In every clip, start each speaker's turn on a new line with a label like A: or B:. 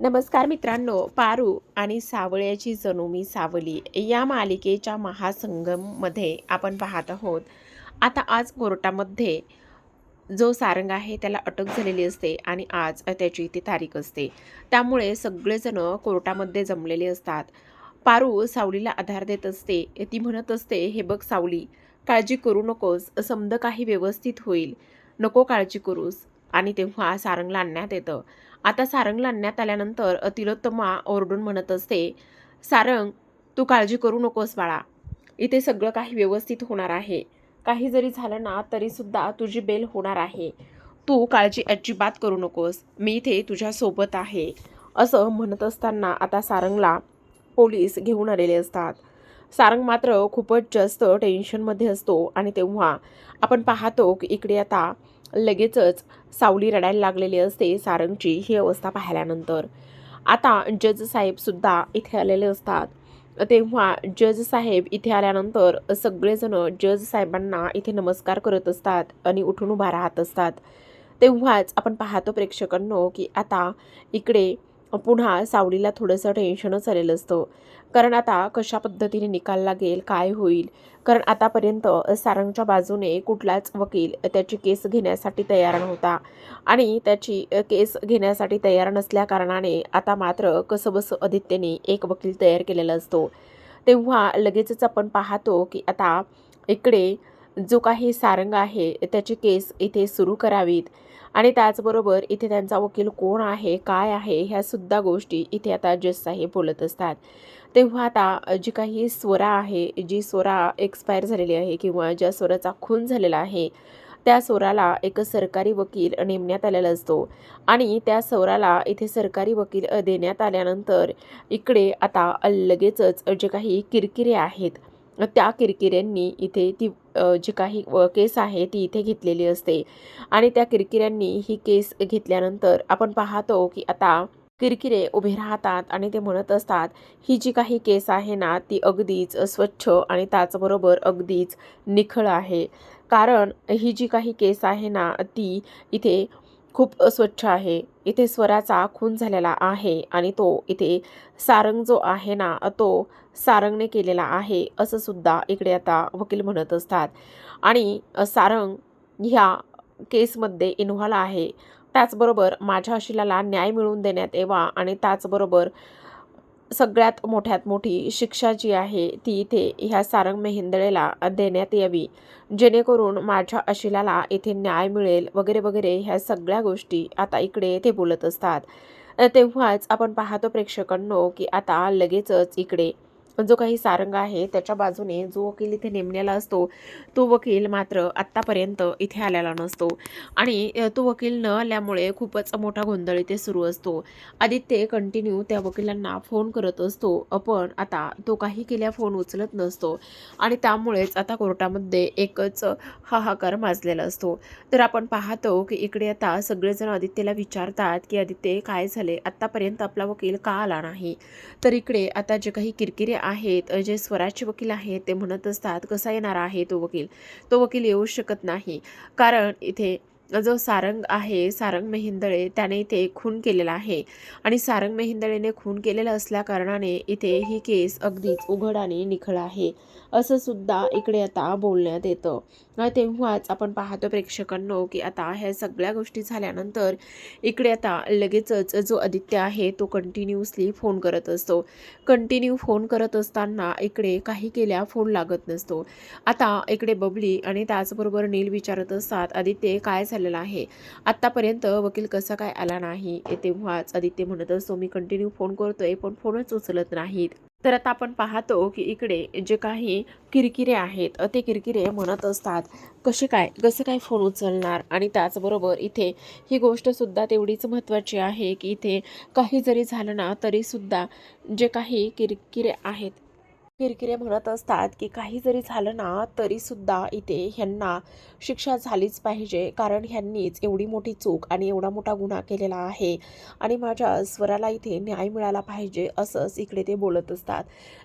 A: नमस्कार मित्रांनो पारू आणि सावळ्याची जणू मी सावली या मालिकेच्या महासंगममध्ये आपण पाहत आहोत. आता आज कोर्टामध्ये जो सारंग आहे त्याला अटक झालेली असते आणि आज त्याची ती तारीख असते. त्यामुळे सगळेजण कोर्टामध्ये जमलेले असतात. पारू सावलीला आधार देत असते. ती म्हणत असते हे बघ सावली काळजी करू नकोस समद काही व्यवस्थित होईल. नको काळजी करूस. आणि तेव्हा सारंगला आणण्यात येतं आता सारंगला आणण्यात आल्यानंतर तिलोत्तमा ओरडून म्हणत असते सारंग तू काळजी करू नकोस बाळा. इथे सगळं काही व्यवस्थित होणार आहे. काही जरी झालं ना तरीसुद्धा तुझी बेल होणार आहे. तू काळजी अजिबात करू नकोस. मी इथे तुझ्यासोबत आहे. असं म्हणत असताना आता सारंगला पोलीस घेऊन आलेले असतात. सारंग मात्र खूपच जास्त टेन्शनमध्ये असतो आणि तेव्हा आपण पाहतो की इकडे आता लगेचच सावली रडायला लागलेली असते सारंगची ही अवस्था पाहिल्यानंतर. आता जज साहेबसुद्धा इथे आलेले असतात. तेव्हा जज साहेब इथे आल्यानंतर सगळेजण जज साहेबांना इथे नमस्कार करत असतात आणि उठून उभा राहत असतात. तेव्हाच आपण पाहतो प्रेक्षकांनो की आता इकडे पुन्हा सावलीला थोडंसं टेन्शनच आलेलं असतं. कारण आता कशा पद्धतीने निकाल लागेल काय होईल? कारण आतापर्यंत सारंगच्या बाजूने कुठलाच वकील त्याची केस घेण्यासाठी तयार नव्हता. आणि त्याची केस घेण्यासाठी तयार नसल्या कारणाने आता मात्र कसंबसं आदित्यने एक वकील तयार केलेला असतो. तेव्हा लगेचच आपण पाहतो की आता इकडे जो काही सारंग आहे त्याची केस इथे सुरू करावीत. आणि त्याचबरोबर इथे त्यांचा वकील कोण आहे काय आहे ह्या सुद्धा गोष्टी इथे आता जज साहेब बोलत असतात. तेव्हा आता जी काही स्वरा आहे जी स्वरा एक्सपायर झालेली आहे किंवा ज्या स्वराचा खून झालेला आहे त्या स्वराला एक सरकारी वकील नेमण्यात आलेला असतो. आणि त्या स्वराला इथे सरकारी वकील देण्यात आल्यानंतर इकडे आता लगेचच जे काही किरकिरे आहेत त्या किरकिऱ्यांनी इथे ती जी काही केस आहे ती इथे घेतलेली असते. आणि त्या किरकिऱ्यांनी ही केस घेतल्यानंतर आपण पाहतो की आता किरकिरे उभे राहतात आणि ते म्हणत असतात ही जी काही केस आहे ना ती अगदीच स्वच्छ आणि त्याचबरोबर अगदीच निखळ आहे. कारण ही जी काही केस आहे ना ती इथे खूप अस्वच्छ आहे. इथे स्वराचा खून झालेला आहे आणि तो इथे सारंग जो आहे ना तो सारंगने केलेला आहे असं सुद्धा इकडे आता वकील म्हणत असतात. आणि सारंग ह्या केसमध्ये इन्व्हॉल्व आहे. त्याचबरोबर माझ्या आशिलाला न्याय मिळवून देण्यात यावा आणि त्याचबरोबर सगळ्यात मोठ्यात मोठी शिक्षा जी आहे ती इथे ह्या सारंग मेहेंदळेला देण्यात यावी. जेणेकरून माझ्या अशिलाला इथे न्याय मिळेल वगैरे वगैरे ह्या सगळ्या गोष्टी आता इकडे ते बोलत असतात. तेव्हाच आपण पाहतो प्रेक्षकांनो की आता लगेचच इकडे जो काही सारंग आहे त्याच्या बाजूने जो वकील इथे नेमलेला असतो तो वकील मात्र आत्तापर्यंत इथे आलेला नसतो. आणि तो वकील न आल्यामुळे खूपच मोठा गोंधळ इथे सुरू असतो. आदित्य कंटिन्यू त्या वकिलांना फोन करत असतो पण आता तो काही केल्या फोन उचलत नसतो. आणि त्यामुळेच आता कोर्टामध्ये एकच हाहाकार माजलेला असतो. तर आपण पाहतो की इकडे आता सगळेजण आदित्यला विचारतात की आदित्य काय झाले? आत्तापर्यंत आपला वकील का आला नाही? तर इकडे आता जे काही किरकिरे आहेत जे स्वराज्य वकील आहेत ते म्हणत असतात कसा येणार आहे तो वकील? तो वकील येऊ शकत नाही. कारण इथे जो सारंग आहे सारंग मेहिंदळे त्याने इथे खून केलेला आहे. आणि सारंग मेहिंदळेने खून केलेला असल्या कारणाने इथे ही केस अगदीच उघड आणि निखळ आहे. असं सुद्धा इकडे आता बोलण्यात येतं. तेव्हाच आपण पाहतो प्रेक्षकांनो की आता ह्या सगळ्या गोष्टी झाल्यानंतर इकडे आता लगेचच जो आदित्य आहे तो कंटिन्युअसली फोन करत असतो. कंटिन्यू फोन करत असताना इकडे काही केल्या फोन लागत नसतो. आता इकडे बबली आणि त्याचबरोबर नील विचारत असतात आदित्य काय झालेलं आहे? आत्तापर्यंत वकील कसा काय आला नाही? तेव्हाच आदित्य म्हणत असतो मी कंटिन्यू फोन करतोय पण फोनच उचलत नाहीत. तर आता आपण पाहतो की इकडे जे काही किरकिरे आहेत ते किरकिरे म्हणत असतात. कसे काय कसं काय फोन उचलणार? आणि त्याचबरोबर इथे ही गोष्टसुद्धा तेवढीच महत्त्वाची आहे की इथे काही जरी झालं ना तरीसुद्धा जे काही किरकिरे आहेत किरकिरे म्हणत असतात की काही जरी झालं ना तरीसुद्धा इथे ह्यांना शिक्षा झालीच पाहिजे. कारण ह्यांनीच एवढी मोठी चूक आणि एवढा मोठा गुन्हा केलेला आहे. आणि माझ्या स्वराला इथे न्याय मिळाला पाहिजे असंच इकडे ते बोलत असतात.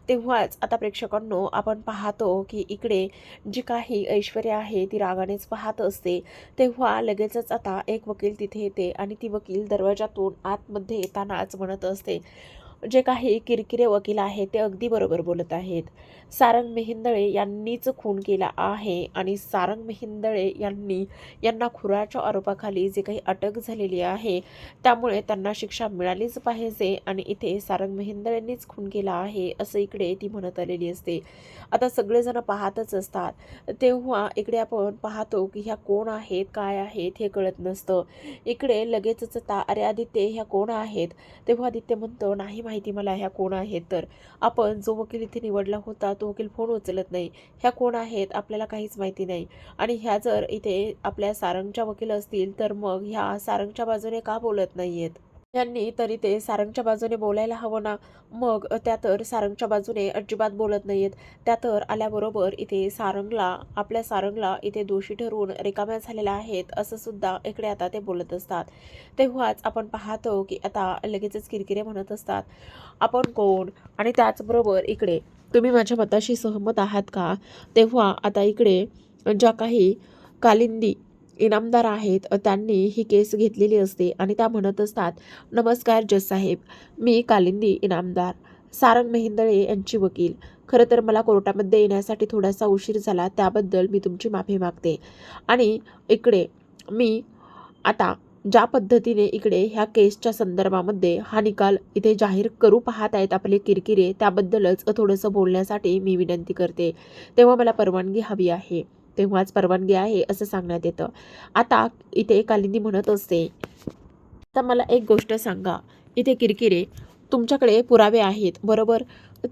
A: तेव्हाच आता प्रेक्षकांनो आपण पाहतो की इकडे जी काही ऐश्वर्या आहे ती रागानेच पाहत असते. तेव्हा लगेचच आता एक वकील तिथे येते आणि ती वकील दरवाजातून आतमध्ये येतानाच म्हणत असते जे काही किरकिरे वकील आहेत ते अगदी बरोबर बोलत आहेत. सारंग मेहिंदळे यांनीच खून केला आहे आणि सारंग मेहिंदळे यांनी यांना खुराच्या आरोपाखाली जे काही अटक झालेली आहे त्यामुळे त्यांना शिक्षा मिळालीच पाहिजे आणि इथे सारंग मेहिंदळेंनीच खून केला आहे असं इकडे ती म्हणत आलेली असते. आता सगळेजण पाहतच असतात. तेव्हा इकडे आपण पाहतो की ह्या कोण आहेत काय आहेत हे कळत नसतं. इकडे लगेचच ता अरे आदित्य ह्या कोण आहेत? तेव्हा आदित्य म्हणतो नाही माहिती माहिती मला ह्या कोण आहेत? तर आपण जो वकील इथे निवडला होता तो वकील फोन उचलत नाही. ह्या कोण आहेत? आपल्याला काहीच माहिती नाही. आणि ह्या जर इथे आपल्या सारंगच्या वकील असतील तर मग ह्या सारंगच्या बाजूने का बोलत नाही आहेत यांनी तरी ते सारंगच्या बाजूने बोलायला हवं ना? मग त्या तर सारंगच्या बाजूने अजिबात बोलत नाहीत त्या तर आल्याबरोबर इथे सारंगला आपल्या सारंगला इथे दोषी ठरवून रिकाम्या झालेल्या आहेत असं सुद्धा इकडे आता ते बोलत असतात. तेव्हाच आपण पाहतो की आता लगेचच किरकिरे म्हणत असतात. आपण कोण? आणि त्याचबरोबर इकडे तुम्ही माझ्या मताशी सहमत आहात का? तेव्हा आता इकडे ज्या काही कालिंदी इनामदार आहेत त्यांनी ही केस घेतलेली असते आणि त्या म्हणत असतात नमस्कार जज साहेब मी कालिंदी इनामदार. सारंग मेहिंदळे यांची वकील. खरं तर मला कोर्टामध्ये येण्यासाठी थोडासा उशीर झाला त्याबद्दल मी तुमची माफी मागते. आणि इकडे मी आता ज्या पद्धतीने इकडे ह्या केसच्या संदर्भामध्ये हा निकाल इथे जाहीर करू पाहत आहेत आपले किरकिरे त्याबद्दलच थोडंसं बोलण्यासाठी मी विनंती करते. तेव्हा मला परवानगी हवी आहे. तेव्हाच परवानगी आहे असं सांगण्यात येतं. आता इथे कालिंदी म्हणत असते. तर मला एक गोष्ट सांगा. इथे किरकिरे तुमच्याकडे पुरावे आहेत बरोबर?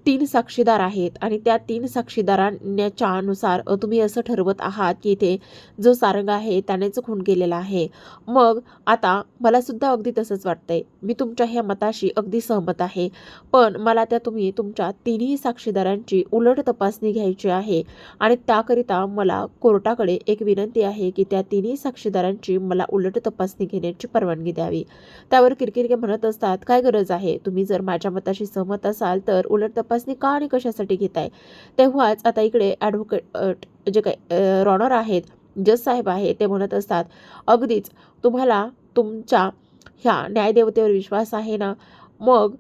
A: तीन साक्षीदार आहेत आणि त्या तीन साक्षीदारांच्या अनुसार तुम्ही असं ठरवत आहात की इथे जो सारंग आहे त्यानेच खून केलेला आहे. मग आता मला सुद्धा अगदी तसंच वाटतंय. मी तुमच्या ह्या मताशी अगदी सहमत आहे. पण मला त्या तुम्ही तुमच्या तिन्ही साक्षीदारांची उलट तपासणी घ्यायची आहे आणि त्याकरिता मला कोर्टाकडे एक विनंती आहे की त्या तिन्ही साक्षीदारांची मला उलट तपासणी घेण्याची परवानगी द्यावी. त्यावर किरकिरके म्हणत असतात काय गरज आहे? तुम्ही जर माझ्या मताशी सहमत असाल तर उलट तपासणी का आणि कशासाठी घेताय तेव्हाच आता इकडे ॲडव्होकेट जे काही रॉनर आहेत जज साहेब आहे ते म्हणत असतात अगदीच तुम्हाला तुमच्या ह्या न्यायदेवतेवर विश्वास आहे ना? मग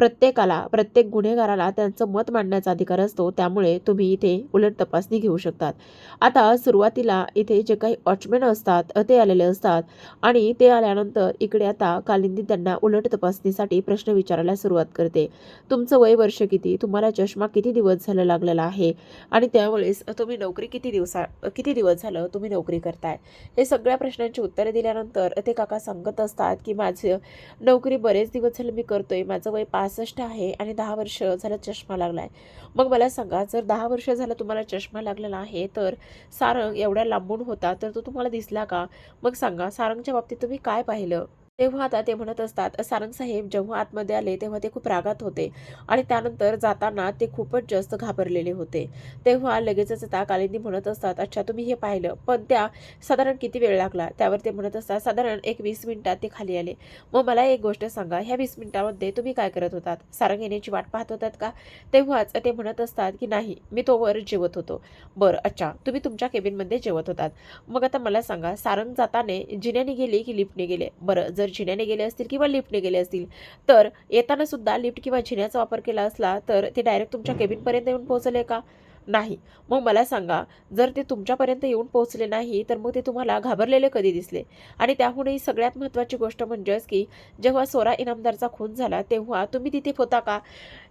A: प्रत्येकाला प्रत्येक गुन्हेगाराला त्यांचं मत मांडण्याचा अधिकार असतो त्यामुळे तुम्ही इथे उलट तपासणी घेऊ शकतात. आता सुरुवातीला इथे जे काही वॉचमॅन असतात ते आलेले असतात आणि ते आल्यानंतर इकडे आता कालिंदी त्यांना उलट तपासणीसाठी प्रश्न विचारायला सुरुवात करते. तुमचं वय वर्ष किती? तुम्हाला चष्मा किती दिवस झालं लागलेला आहे? आणि त्यावेळेस तुम्ही नोकरी किती दिवसा किती दिवस झालं तुम्ही नोकरी करताय? हे सगळ्या प्रश्नांची उत्तरे दिल्यानंतर ते काका सांगत असतात की माझं नोकरी बरेच दिवस झालं मी करतोय माझं वय पाच पासष्ट आहे आणि दहा वर्ष झालं चष्मा लागला आहे मग मला सांगा जर दहा वर्ष झालं तुम्हाला चष्मा लागलेला आहे तर सारंग एवढ्या लांबून होता तर तो तुम्हाला दिसला का? मग सांगा सारंगच्या बाबतीत तुम्ही काय पाहिलं? तेव्हा आता ते म्हणत असतात सारंग साहेब जेव्हा आतमध्ये आले तेव्हा ते खूप रागात होते आणि त्यानंतर जाताना ते खूपच जास्त घाबरलेले होते. तेव्हा लगेचच आता कालिंदी म्हणत असतात अच्छा तुम्ही हे पाहिलं पण त्या साधारण किती वेळ लागला? त्यावर ते म्हणत असतात साधारण एक वीस मिनिटात ते खाली आले. मग मला एक गोष्ट सांगा ह्या वीस मिनिटामध्ये तुम्ही काय करत होतात? सारंग येण्याची वाट पाहत होतात का? तेव्हाच ते म्हणत असतात की नाही मी तोवर जेवत होतो. बरं अच्छा तुम्ही तुमच्या केबिनमध्ये जेवत होतात. मग आता मला सांगा सारंग जाताने जिन्याने गेले की लिफ्टने गेले? बरं जर जिन्याने गेले असतील किंवा लिफ्टने गेले असतील तर येताना सुद्धा लिफ्ट किंवा जिन्याचा वापर केला असला तर ते डायरेक्ट तुमच्या केबिनपर्यंत येऊन पोहोचले का? नाही. मग मला सांगा जर ते तुमच्यापर्यंत येऊन पोहोचले नाही तर मग ते तुम्हाला घाबरलेले कधी दिसले? आणि त्याहूनही सगळ्यात महत्त्वाची गोष्ट म्हणजेच की जेव्हा सोरा इनामदारचा खून झाला तेव्हा तुम्ही तिथे होता का?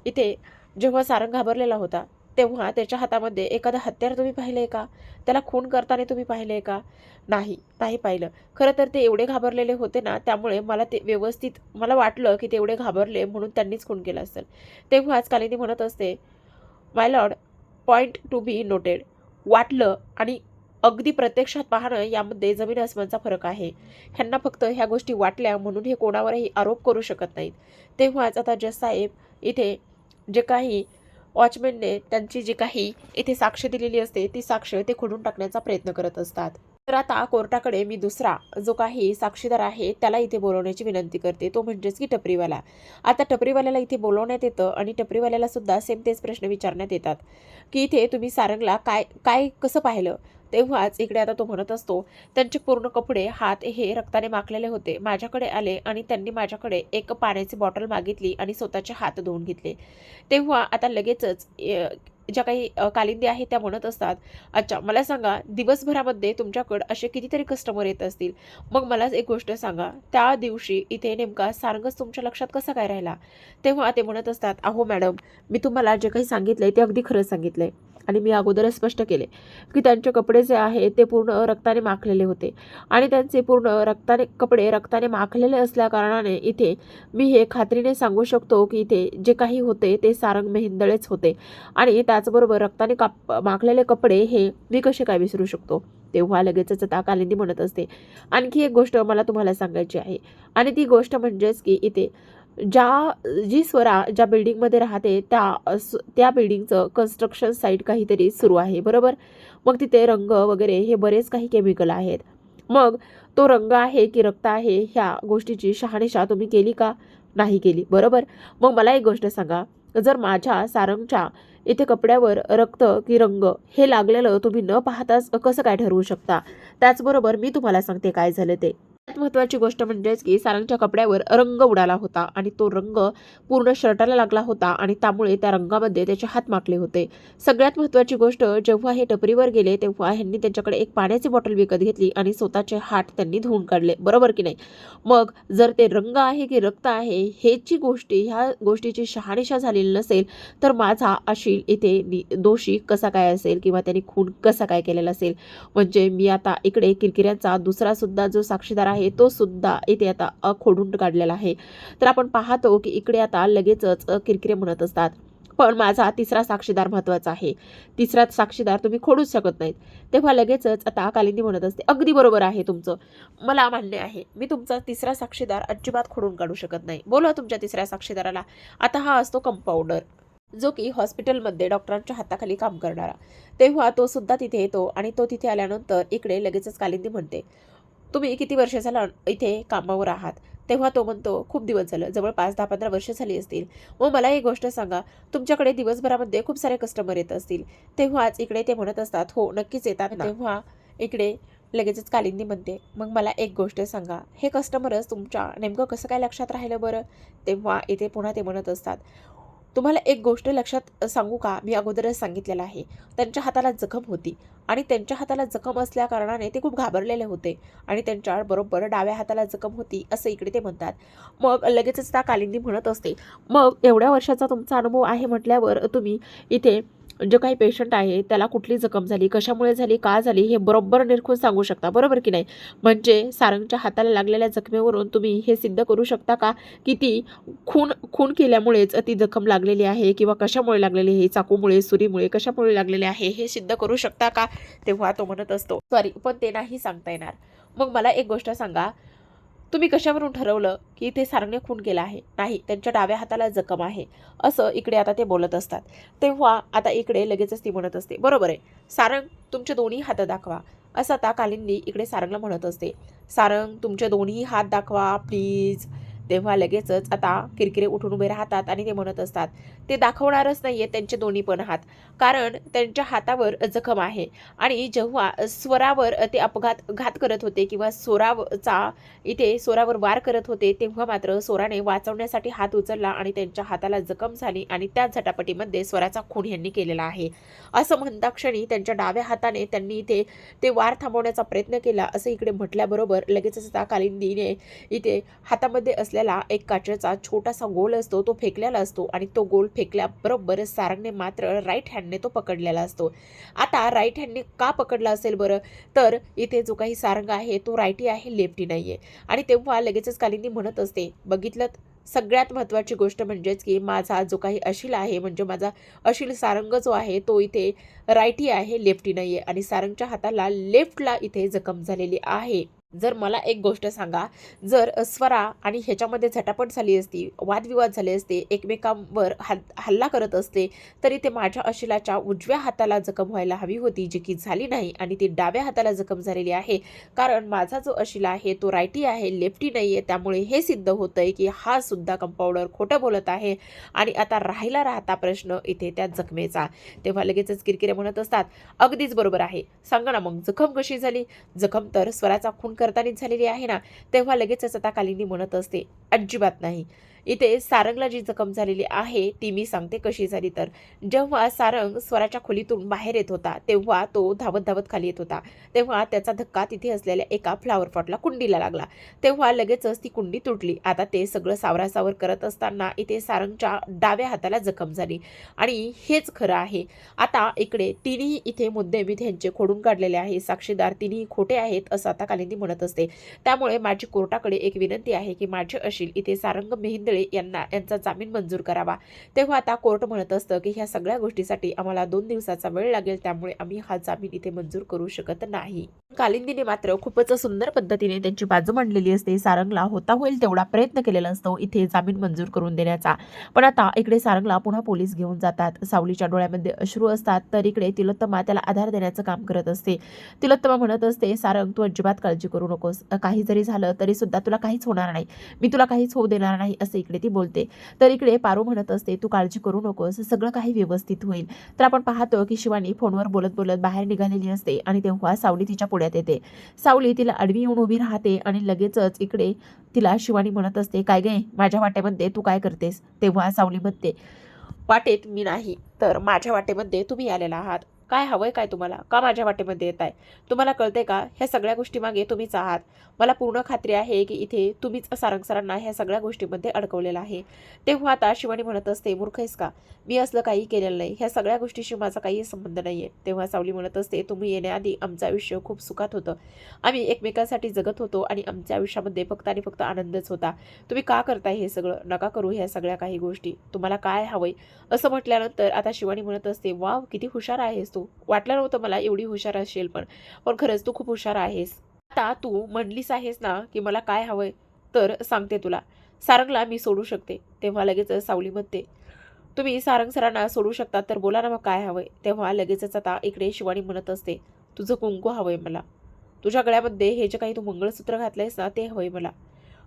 A: इथे जेव्हा सारंग घाबरलेला होता. तेव्हा त्याच्या हातामध्ये एखादं हत्यार तुम्ही पाहिलं आहे का? त्याला खून करताना तुम्ही पाहिलं आहे का? नाही नाही पाहिलं. खरं तर ते एवढे घाबरलेले होते ना त्यामुळे मला ते व्यवस्थित मला वाटलं की ते एवढे घाबरले म्हणून त्यांनीच खून केला असेल. तेव्हाच कालिनी म्हणत असते my lord point to be noted वाटलं आणि अगदी प्रत्यक्षात पाहणं यामध्ये जमीन आसमानचा फरक आहे. ह्यांना फक्त ह्या गोष्टी वाटल्या म्हणून हे कोणावरही आरोप करू शकत नाहीत. तेव्हाच आता जसाहेब साहेब इथे जे काही वॉचमॅनने त्यांची जी काही इथे साक्ष दिलेली असते ती साक्ष ते खोडून टाकण्याचा प्रयत्न करत असतात. तर आता कोर्टाकडे मी दुसरा जो काही साक्षीदार आहे त्याला इथे बोलवण्याची विनंती करते. तो म्हणजेच की टपरीवाला. आता टपरीवाल्याला इथे बोलवण्यात येतं आणि टपरीवाल्याला सुद्धा सेम तेच प्रश्न विचारण्यात येतात. की इथे तुम्ही सारंगला काय काय कसं पाहिलं? तेव्हाच इकडे आता तो म्हणत असतो त्यांचे पूर्ण कपडे हात हे रक्ताने माखलेले होते. माझ्याकडे आले आणि त्यांनी माझ्याकडे एक पाण्याची बॉटल मागितली आणि स्वतःचे हात धुवून घेतले. तेव्हा आता लगेचच ज्या काही कालिंदी आहेत त्या म्हणत असतात अच्छा मला सांगा दिवसभरामध्ये तुमच्याकडं असे कितीतरी कस्टमर येत असतील. मग मला एक गोष्ट सांगा त्या दिवशी इथे नेमका सारंगच तुमच्या लक्षात कसा काय राहिला? तेव्हा ते म्हणत असतात अहो मॅडम मी तुम्हाला जे काही सांगितलंय ते अगदी खरं आहे आणि मी अगोदरच स्पष्ट केले की त्यांचे कपडे जे आहे ते पूर्ण रक्ताने माखलेले होते. आणि त्यांचे पूर्ण रक्ताने कपडे रक्ताने माखलेले असल्याकारणाने इथे मी हे खात्रीने सांगू शकतो की इथे जे काही होते ते सारंग मेहिंदळेच होते. आणि त्याचबरोबर रक्ताने काप माखलेले कपडे हे मी कसे काय विसरू शकतो? तेव्हा लगेचच आता कालिंदी म्हणत असते. आणखी एक गोष्ट मला तुम्हाला सांगायची आहे. आणि ती गोष्ट म्हणजेच की इथे ज्या जी स्वरा ज्या बिल्डिंगमध्ये राहते त्या त्या बिल्डिंगचं कन्स्ट्रक्शन साईट काहीतरी सुरू आहे बरोबर? मग तिथे रंग वगैरे हे बरेच काही केमिकल आहेत. मग तो रंग आहे की रक्त आहे ह्या गोष्टीची शहानिशा तुम्ही केली का? नाही केली बरोबर? मग मला एक गोष्ट सांगा जर माझ्या सारंगच्या इथे कपड्यावर रक्त की रंग हे लागलेलं तुम्ही न पाहताच कसं काय ठरवू शकता? त्याचबरोबर मी तुम्हाला सांगते काय झालं ते. सगळ्यात महत्त्वाची गोष्ट म्हणजेच की सारंगच्या कपड्यावर रंग उडाला होता आणि तो रंग पूर्ण शर्टाला लागला होता आणि त्यामुळे त्या रंगामध्ये त्याचे हात माकले होते. सगळ्यात महत्त्वाची गोष्ट जेव्हा हे टपरीवर गेले तेव्हा ह्यांनी त्यांच्याकडे एक पाण्याची बॉटल विकत घेतली आणि स्वतःचे हात त्यांनी धुवून काढले. बरोबर की नाही? मग जर ते रंग आहे की रक्त आहे हेची गोष्टी ह्या गोष्टीची शहानिशा झालेली नसेल तर माझा अशील इथे नि- दोषी कसा काय असेल किंवा त्यांनी खून कसा काय केलेला असेल? म्हणजे मी आता इकडे किरकिऱ्यांचा दुसरा सुद्धा जो साक्षीदार आहे तो सुद्धा इथे आता खोडून काढलेला आहे. तर आपण पाहतो की इकडे आता लगेचच किरकिरे म्हणत असतात. पण माझा तिसरा साक्षीदार महत्त्वाचा आहे. तिसरा साक्षीदार तुम्ही खोडूच शकत नाहीत. तेव्हा लगेचच आता कालिंदी म्हणत असते अगदी बरोबर आहे तुमचं. मला मान्य आहे. मी तुमचा तिसरा साक्षीदार अजिबात खोडून काढू शकत नाही. बोला तुमच्या तिसऱ्या साक्षीदाराला. आता हा असतो कंपाऊंडर जो की हॉस्पिटलमध्ये डॉक्टरांच्या हाताखाली काम करणारा. तेव्हा तो सुद्धा तिथे येतो आणि तो तिथे आल्यानंतर इकडे लगेचच कालिंदी म्हणते तुम्ही किती वर्ष झालं इथे कामावर आहात? तेव्हा तो म्हणतो खूप दिवस झालं जवळ पाच दहा पंधरा वर्ष झाली असतील. मग मला एक गोष्ट सांगा तुमच्याकडे दिवसभरामध्ये खूप सारे कस्टमर येत असतील. तेव्हाच इकडे ते म्हणत असतात हो नक्कीच येतात तेव्हा इकडे लगेचच कालिंदी म्हणते मग मला एक गोष्ट सांगा हे कस्टमरच तुमच्या नेमकं कसं काय लक्षात राहिलं बरं? तेव्हा इथे पुन्हा ते म्हणत असतात तुम्हाला एक गोष्ट लक्षात सांगू का? मी अगोदरच सांगितलेलं आहे. त्यांच्या हाताला जखम होती आणि त्यांच्या हाताला जखम असल्या कारणाने ते खूप घाबरलेले होते आणि त्यांच्या बरोबर डाव्या हाताला जखम होती असं इकडे ते म्हणतात. मग लगेचच त्या कालिंदी म्हणत असते मग एवढ्या वर्षाचा तुमचा अनुभव आहे म्हटल्यावर तुम्ही इथे जो काही पेशंट आहे त्याला कुठली जखम झाली कशामुळे झाली का झाली हे बरोबर निरखून सांगू शकता. बरोबर की नाही? म्हणजे सारंगच्या हाताला लागलेल्या जखमेवरून तुम्ही हे सिद्ध करू शकता का? की ती खून खून केल्यामुळेच ती जखम लागलेली आहे किंवा कशामुळे लागलेली आहे? चाकूमुळे सुरीमुळे कशामुळे लागलेले आहे? हे सिद्ध करू शकता का? तेव्हा तो म्हणत असतो. सॉरी पण ते नाही सांगता येणार. मग मला एक गोष्ट सांगा. तुम्ही कशावरून ठरवलं की ते सारंगने खून केला आहे? नाही त्यांच्या डाव्या हाताला जखम आहे. असं इकडे आता ते बोलत असतात. तेव्हा आता इकडे लगेचच ती म्हणत असते बरोबर आहे. सारंग तुमचे दोन्ही हात दाखवा. असं आता कालिंदी इकडे सारंगला म्हणत असते. सारंग तुमचे दोन्ही हात दाखवा प्लीज. तेव्हा लगेचच आता किरकिरे उठून उभे राहतात आणि ते म्हणत असतात ते दाखवणारच नाही आहे त्यांचे दोन्ही पण हात कारण त्यांच्या हातावर जखम आहे आणि जेव्हा स्वरावर ते अपघात घात करत होते किंवा स्वराचा इथे स्वरावर वार करत होते तेव्हा मात्र स्वराने वाचवण्यासाठी हात उचलला आणि त्यांच्या हाताला जखम झाली आणि त्या झटापटीमध्ये स्वराचा खून यांनी केलेला आहे. असं म्हणता क्षणी त्यांच्या डाव्या हाताने त्यांनी इथे ते वार थांबवण्याचा प्रयत्न केला. असं इकडे म्हटल्याबरोबर लगेचच त्या कालिंदीने इथे हातामध्ये असल्या असलेला एक काचेचा छोटासा गोल असतो तो फेकलेला असतो आणि तो गोल फेकल्याबरोबर सारंगने मात्र राईट हँडने तो पकडलेला असतो. आता राईट हँडने का पकडला असेल बरं? तर इथे जो काही सारंग आहे तो राईटी आहे लेफ्टी नाही आहे आणि तेव्हा लगेचच कालिंदी म्हणत असते बघितलं सगळ्यात महत्त्वाची गोष्ट म्हणजेच की माझा जो काही अशिल आहे म्हणजे माझा अशिल सारंग जो आहे तो इथे राईटी आहे लेफ्टी नाही आहे आणि सारंगच्या हाताला लेफ्टला इथे जखम झालेली आहे. जर मला एक गोष्ट सांगा जर स्वरा आणि ह्याच्यामध्ये झटापट झाली असती वादविवाद झाले असते एकमेकांवर हल हल्ला करत असते तरी ते माझ्या अशिलाच्या उजव्या हाताला जखम व्हायला हवी होती जी की झाली नाही आणि ती डाव्या हाताला जखम झालेली आहे. कारण माझा जो अशिला आहे तो रायटी आहे लेफ्टी नाही आहे त्यामुळे हे सिद्ध होतंय की हा सुद्धा कंपाऊंडर खोटं बोलत आहे आणि आता राहिला राहता प्रश्न इथे त्या जखमेचा. तेव्हा लगेचच किरकिरे म्हणत असतात अगदीच बरोबर आहे. सांगा ना मग जखम कशी झाली? जखम तर स्वराचा खून करतानी झालेली आहे ना तेव्हा लगेचच आता म्हणत असते अजिबात नाही. इथे सारंगला जी जखम झालेली आहे ती मी सांगते कशी झाली तर. जेव्हा सारंग स्वराच्या खोलीतून बाहेर येत होता तेव्हा तो धावत धावत खाली येत होता. तेव्हा त्याचा धक्का तिथे असलेल्या एका फ्लावर पॉटला कुंडीला लागला. तेव्हा लगेचच ती कुंडी तुटली. आता ते सगळं सावरासावर करत असताना इथे सारंगच्या डाव्या हाताला जखम झाली. आणि हेच खरं आहे. आता इकडे तिन्ही इथे मुद्दे मी त्यांचे खोडून काढलेले आहे. साक्षीदार तिन्ही खोटे आहेत असं आता कालिंदी म्हणत असते. त्यामुळे माझी कोर्टाकडे एक विनंती आहे की माझी अशील इथे सारंग मेहिंदळे यांना यांचा जामीन मंजूर करावा. तेव्हा आता कोर्ट म्हणत असतं की ह्या सगळ्या गोष्टीसाठी आम्हाला दोन दिवसाचा वेळ लागेल त्यामुळे आम्ही हा जामीन इथे मंजूर करू शकत नाही. कालिंदीने मात्र खूपच सुंदर पद्धतीने त्यांची बाजू मांडलेली असते. सारंगला होता होईल तेवढा प्रयत्न केलेला असतो इथे जामीन मंजूर करून देण्याचा. पण आता इकडे सारंगला पुन्हा पोलीस घेऊन जातात. सावलीच्या डोळ्यामध्ये अश्रू असतात. तर इकडे तिलोत्तमा त्याला आधार देण्याचं काम करत असते. तिलोत्तमा म्हणत असते सारंग तू अजिबात काळजी करू नकोस. काही जरी झालं तरी सुद्धा तुला काहीच होणार नाही. मी तुला काहीच होऊ देणार नाही असं इकडे ती बोलते. तर इकडे पारू म्हणत असते तू काळजी करू नकोस. सगळं काही व्यवस्थित होईल. तर आपण पाहतो की शिवानी फोनवर बोलत बोलत बाहेर निघालेली असते आणि तेव्हा सावली तिच्या पुण्यात येते. सावली तिला आडवी येऊन उभी राहते आणि लगेचच इकडे तिला शिवानी म्हणत असते काय गे माझ्या वाट्यामध्ये तू काय करतेस? तेव्हा सावली म्हणते वाटेत मी नाही तर माझ्या वाटेमध्ये तुम्ही आलेला आहात. काय हवंय काय तुम्हाला? का माझ्या वाटेमध्ये येत आहे? तुम्हाला कळते का? ह्या सगळ्या गोष्टी मागे तुम्हीच आहात. मला पूर्ण खात्री आहे की इथे तुम्हीच सारंगसरांना ह्या सगळ्या गोष्टीमध्ये अडकवलेलं आहे. तेव्हा आता शिवानी म्हणत असते मूर्ख आहेस का? मी असलं काही केलेलं नाही. ह्या सगळ्या गोष्टीशी माझा काही संबंध नाही आहे तेव्हा सावली म्हणत असते तुम्ही येण्याआधी आमचं आयुष्य खूप सुखात होतं. आम्ही एकमेकांसाठी जगत होतो आणि आमच्या आयुष्यामध्ये फक्त आणि फक्त आनंदच होता. तुम्ही का करताय हे सगळं? नका करू ह्या सगळ्या काही गोष्टी. तुम्हाला काय हवंय? असं म्हटल्यानंतर आता शिवानी म्हणत असते वाव किती हुशार आहेस तू. वाटलं नव्हतं मला एवढी हुशार असेल पण. पण खरंच तू खूप हुशार आहेस. आता तू म्हणलीस आहेस ना की मला काय हवंय तर सांगते तुला. सारंगला मी सोडू शकते तेव्हा लगेच सावली म्हणते. तुम्ही सारंग सरांना सोडू शकता तर बोला ना मग काय हवंय. तेव्हा लगेचच आता इकडे शिवानी म्हणत असते तुझं कुंकू हवंय मला. तुझ्या गळ्यामध्ये हे जे काही तू मंगळसूत्र घातलंयस ना ते हवंय मला.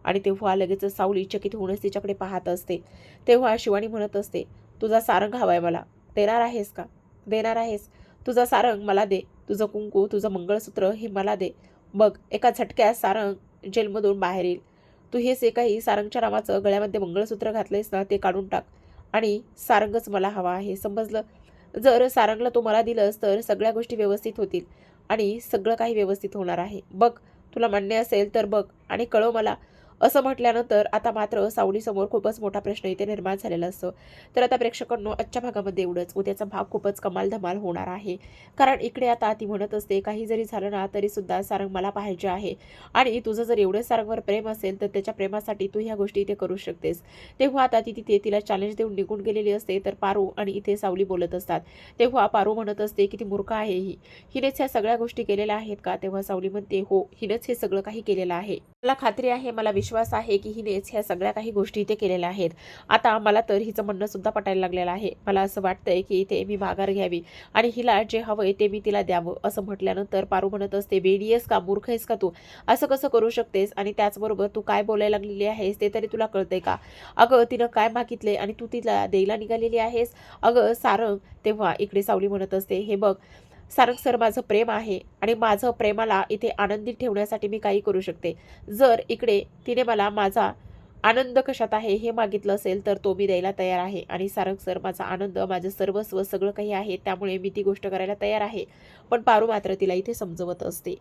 A: आणि तेव्हा लगेच सावली चकित होऊनच तिच्याकडे पाहत असते. तेव्हा शिवानी म्हणत असते तुझा सारंग हवाय मला. देणार आहेस का? देणार आहेस. तुझा सारंग मला दे. तुझं कुंकू तुझं मंगळसूत्र हे मला दे. बघ एका झटक्यात सारंग जेलमधून बाहेर येईल. तू हे जे काही सारंगच्या नावाचं गळ्यामध्ये मंगळसूत्र घातलंयस ना ते काढून टाक. आणि सारंगच मला हवा आहे. समजलं? जर सारंगला तू मला दिलंस तर सगळ्या गोष्टी व्यवस्थित होतील. आणि सगळं काही व्यवस्थित होणार आहे. बघ तुला मान्य असेल तर बघ. आणि कळव मला असं म्हटल्यानंतर आता मात्र सावलीसमोर खूपच मोठा प्रश्न इथे निर्माण झालेला असतो. तर आता प्रेक्षकांनो आजच्या भागामध्ये एवढंच. उद्याचा भाग खूपच कमाल धमाल होणार आहे. कारण इकडे आता ती म्हणत असते काही जरी झालं ना तरी सुद्धा सारंग मला पाहिजे आहे. आणि तुझं जर एवढं सारंगवर प्रेम असेल तर त्याच्या प्रेमासाठी तू ह्या गोष्टी इथे करू शकतेस. तेव्हा आता ती तिथे तिला चॅलेंज देऊन निघून गेलेली असते तर पारू आणि इथे सावली बोलत असतात. तेव्हा पारू म्हणत असते की ती मूर्ख आहे ही. हिनेच ह्या सगळ्या गोष्टी केलेल्या आहेत का? तेव्हा सावली म्हणते हो हिनेच हे सगळं काही केलेलं आहे. मला खात्री आहे मला विश्वास विश्वास आहे की हिनेच ह्या सगळ्या काही गोष्टी इथे केलेल्या आहेत. आता मला तर हिचं म्हणणं सुद्धा पटायला लागलेलं आहे. मला असं वाटतंय की इथे मी माघार घ्यावी आणि हिला जे हवंय ते मी तिला द्यावं असं म्हटल्यानंतर पारू म्हणत असते वेडीयस का? मूर्ख आहेस का तू? असं कसं करू शकतेस आणि त्याचबरोबर तू काय बोलायला लागलेली आहेस ते तरी तुला कळतंय का? अगं तिनं काय मागितले आणि तू तिला द्यायला निघालेली आहेस? अगं सारंग तेव्हा इकडे सावली म्हणत असते हे बघ सारंग सर माझं प्रेम आहे आणि माझं प्रेमाला इथे आनंदित ठेवण्यासाठी मी काही करू शकते. जर इकडे तिने मला माझा आनंद कशात आहे हे मागितलं असेल तर तो मी द्यायला तयार आहे आणि सारंग सर माझा आनंद माझं सर्वस्व सगळं काही आहे त्यामुळे मी ती गोष्ट करायला तयार आहे. पण पारू मात्र तिला इथे समजवत असते.